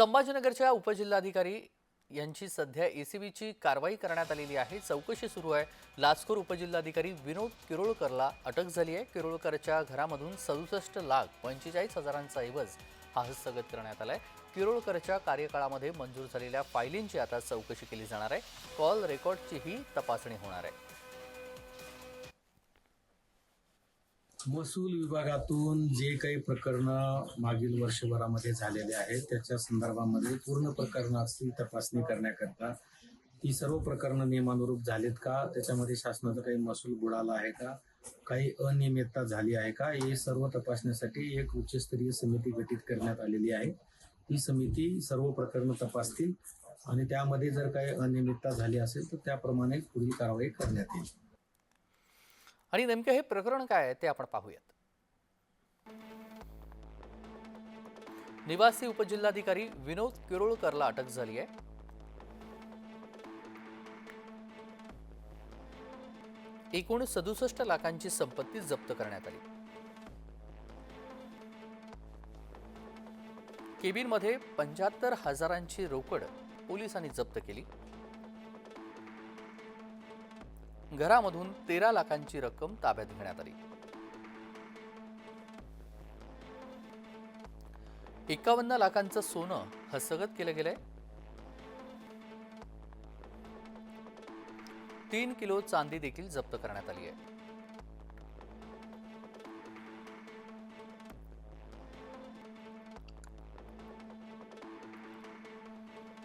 संभाजीनगरच्या उपजिल्हाधिकारी यांची सध्या एसीबीची कारवाई करण्यात आलेली आहे. चौकशी सुरू आहे. लाचखोर उपजिल्हाधिकारी विनोद किरोळकरला अटक झाली आहे. किरोळकरच्या घरामधून सदुसष्ट लाख पंचेचाळीस हजारांचा ऐवज हा हस्तगत करण्यात आला आहे किरोळकरच्या कार्यकाळामध्ये मंजूर झालेल्या फायलींची आता चौकशी केली जाणार आहे. कॉल रेकॉर्डचीही तपासणी होणार आहे. महसूल विभागातून जे काही प्रकरणं मागील वर्षभरामध्ये झालेले आहेत त्याच्या संदर्भामध्ये पूर्ण प्रकरणाची तपासणी करण्याकरता. ती सर्व प्रकरणं नियमानुरूप झालीत का? त्याच्यामध्ये शासनाचा काही महसूल बुडाला आहे का? काही अनियमितता झाली आहे का? हे सर्व तपासण्यासाठी एक उच्चस्तरीय समिती गठीत करण्यात आलेली आहे. ही समिती सर्व प्रकरणं तपासतील आणि त्यामध्ये जर काही अनियमितता झाली असेल तर त्याप्रमाणे पुढील कारवाई करण्यात येईल. आणि नेमकं हे प्रकरण काय आहे ते आपण पाहूयात. निवासी उपजिल्हाधिकारी विनोद किरोळकरला अटक झाली आहे. एकूण सदुसष्ट लाखांची संपत्ती जप्त करण्यात आली. केबिनमध्ये पंच्याहत्तर हजारांची रोकड पोलिसांनी जप्त केली. घरामधून तेरा लाखांची रक्कम ताब्यात घेण्यात आली. एकावन्न लाखांचं सोनं हस्तगत केलं गेलंय. तीन किलो चांदी देखील जप्त करण्यात आली आहे.